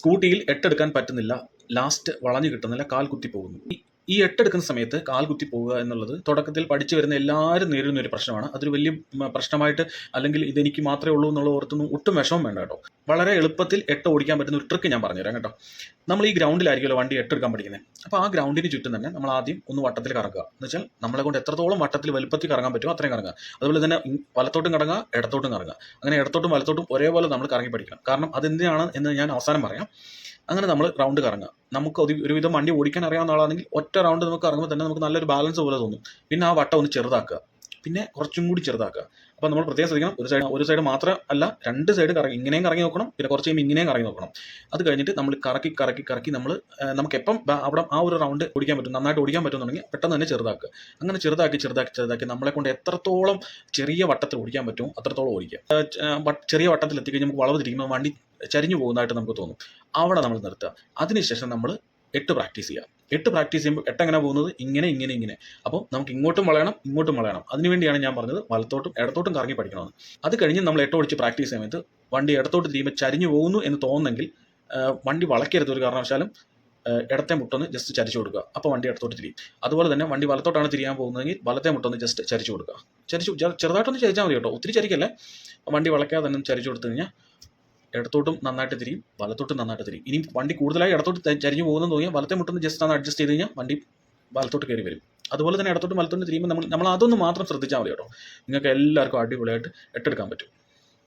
സ്കൂട്ടിയിൽ എട്ടെടുക്കാൻ പറ്റുന്നില്ല. ലാസ്റ്റ് വളഞ്ഞു കിട്ടുന്നില്ല. കാൽ കുത്തി പോകുന്നു. ഈ- എട്ടെടുക്കുന്ന സമയത്ത് കാൽ കുത്തി പോവുക എന്നുള്ളത് തുടക്കത്തിൽ പഠിച്ചു വരുന്ന എല്ലാവരും നേരിടുന്ന ഒരു പ്രശ്നമാണ്. അതൊരു വലിയ പ്രശ്നമായിട്ട് അല്ലെങ്കിൽ ഇതെനിക്ക് മാത്രമേ ഉള്ളൂ എന്നുള്ള ഓർത്തൊന്നും ഒട്ടും വിഷമം വേണ്ട കേട്ടോ. വളരെ എളുപ്പത്തിൽ എട്ട് ഓടിക്കാൻ പറ്റുന്ന ഒരു ട്രിക്ക് ഞാൻ പറഞ്ഞുതരാം കേട്ടോ. നമ്മൾ ഈ ഗ്രൗണ്ടിലായിരിക്കുമല്ലോ വണ്ടി എട്ടെടുക്കാൻ പഠിക്കുന്നത്. അപ്പോൾ ആ ഗ്രൗണ്ടിന് ചുറ്റും തന്നെ നമ്മൾ ആദ്യം ഒന്ന് വട്ടത്തിൽ കറങ്ങുക എന്ന് വെച്ചാൽ നമ്മളെ കൊണ്ട് എത്രത്തോളം വട്ടത്തിൽ വലുപ്പത്തിൽ കറങ്ങാൻ പറ്റുമോ അത്രയും കറങ്ങുക. അതുപോലെ തന്നെ വലത്തോട്ടും കറങ്ങുക ഇടത്തോട്ടും കറങ്ങുക. അങ്ങനെ ഇടത്തോട്ടും വലത്തോട്ടും ഒരേപോലെ നമ്മൾ കറങ്ങി പഠിക്കണം. കാരണം അതെന്തിനാണ് എന്ന് ഞാൻ അവസാനം പറയാം. അങ്ങനെ നമ്മൾ റൗണ്ട് കറങ്ങുക. നമുക്ക് ഒരുവിധം വണ്ടി ഓടിക്കാൻ അറിയാവുന്ന ആളാണെങ്കിൽ ഒറ്റ റൗണ്ട് നമുക്ക് കറങ്ങുമ്പോൾ തന്നെ നമുക്ക് നല്ലൊരു ബാലൻസ് പോലെ തോന്നും. പിന്നെ ആ വട്ടം ഒന്ന് ചെറുതാക്കുക. പിന്നെ കുറച്ചും കൂടി ചെറുതാക്കുക. അപ്പോൾ നമ്മൾ പ്രത്യേകം ശ്രദ്ധിക്കണം. ഒരു സൈഡ് ഒരു സൈഡ് മാത്രം അല്ല രണ്ട് സൈഡ് കറങ്ങി ഇങ്ങനെയും കറങ്ങി നോക്കണം. പിന്നെ കുറച്ച് കഴിയുമ്പോൾ ഇങ്ങനെയും കറങ്ങി നോക്കണം. അത് കഴിഞ്ഞിട്ട് നമ്മൾ കറക്കി കറക്കി കറക്കി നമ്മൾ നമുക്ക് എപ്പം അവിടെ ആ ഒരു റൗണ്ട് ഓടിക്കാൻ പറ്റും. നന്നായിട്ട് ഓടിക്കാൻ പറ്റുന്നുണ്ടെങ്കിൽ പെട്ടെന്ന് തന്നെ ചെറുതാക്കുക. അങ്ങനെ ചെറുതാക്കി ചെറുതാക്കി ചെറുതാക്കി നമ്മളെ കൊണ്ട് എത്രത്തോളം ചെറിയ വട്ടത്തിൽ ഓടിക്കാൻ പറ്റും അത്രത്തോളം ഓടിക്കുക ചെറിയ വട്ടത്തിൽ എത്തിക്കഴിഞ്ഞാൽ നമുക്ക് വളവ് തിരിക്കുമ്പോൾ വണ്ടി ചരിഞ്ഞു പോകുന്നതായിട്ട് നമുക്ക് തോന്നും. അവിടെ നമ്മൾ നിർത്തുക. അതിനുശേഷം നമ്മൾ എട്ട് പ്രാക്ടീസ് ചെയ്യുക എട്ട് പ്രാക്ടീസ് ചെയ്യുമ്പോൾ എട്ട് എങ്ങനെ പോകുന്നത്? ഇങ്ങനെ ഇങ്ങനെ ഇങ്ങനെ. അപ്പോൾ നമുക്ക് ഇങ്ങോട്ടും വളയണം ഇങ്ങോട്ടും വളയണം. അതിനുവേണ്ടിയാണ് ഞാൻ പറഞ്ഞത് വലത്തോട്ടും ഇടത്തോട്ടും കറങ്ങി പഠിക്കണമെന്ന്. അത് കഴിഞ്ഞ് നമ്മൾ എട്ട് ഓടിച്ച് പ്രാക്ടീസ് സമയത്ത് വണ്ടി ഇടത്തോട്ട് തിരിയുമ്പോൾ ചരിഞ്ഞു പോകുന്നു എന്ന് തോന്നുന്നെങ്കിൽ വണ്ടി വളയ്ക്കരുത് ഒരു കാരണവശാലും ഇടത്തെ മുട്ടൊന്ന് ജസ്റ്റ് ചരിച്ചു കൊടുക്കുക. അപ്പോൾ വണ്ടി ഇടത്തോട്ട് തിരിയും. അതുപോലെ തന്നെ വണ്ടി വലത്തോട്ടാണ് തിരിയാൻ പോകുന്നതെങ്കിൽ വലത്തെ മുട്ടൊന്ന് ജസ്റ്റ് ചരിച്ചു കൊടുക്കുക. ചരിച്ചു ചെറുതായിട്ടൊന്ന് ചരിച്ചാൽ മതി കേട്ടോ. ഒത്തിരി ചരിക്കല്ലേ? വണ്ടി വളയ്ക്കാതെ തന്നെ ചരിച്ചു കൊടുത്തു കഴിഞ്ഞാൽ ഇടത്തോട്ടും നന്നായിട്ട് തിരിയും വലത്തോട്ടും നന്നായിട്ട് തിരിയും. ഇനി വണ്ടി കൂടുതലായി ഇടത്തോട്ട് ചരിഞ്ഞു പോകുന്നെന്ന് തോന്നിയാൽ വലത്തെ മുട്ടുന്ന ജസ്റ്റ് ഒന്ന് അഡ്ജസ്റ്റ് ചെയ്ത് കഴിഞ്ഞാൽ വണ്ടി വലത്തോട്ട് കയറി വരും. അതുപോലെ തന്നെ ഇടത്തോട്ടും വലത്തോട്ടും തിരിയുമ്പോൾ നമ്മൾ നമ്മൾ അതൊന്ന് മാത്രം ശ്രദ്ധിച്ചാൽ മതി കേട്ടോ. നിങ്ങൾക്ക് എല്ലാവർക്കും അടിപൊളിയായിട്ട് എട്ടെടുക്കാൻ പറ്റും.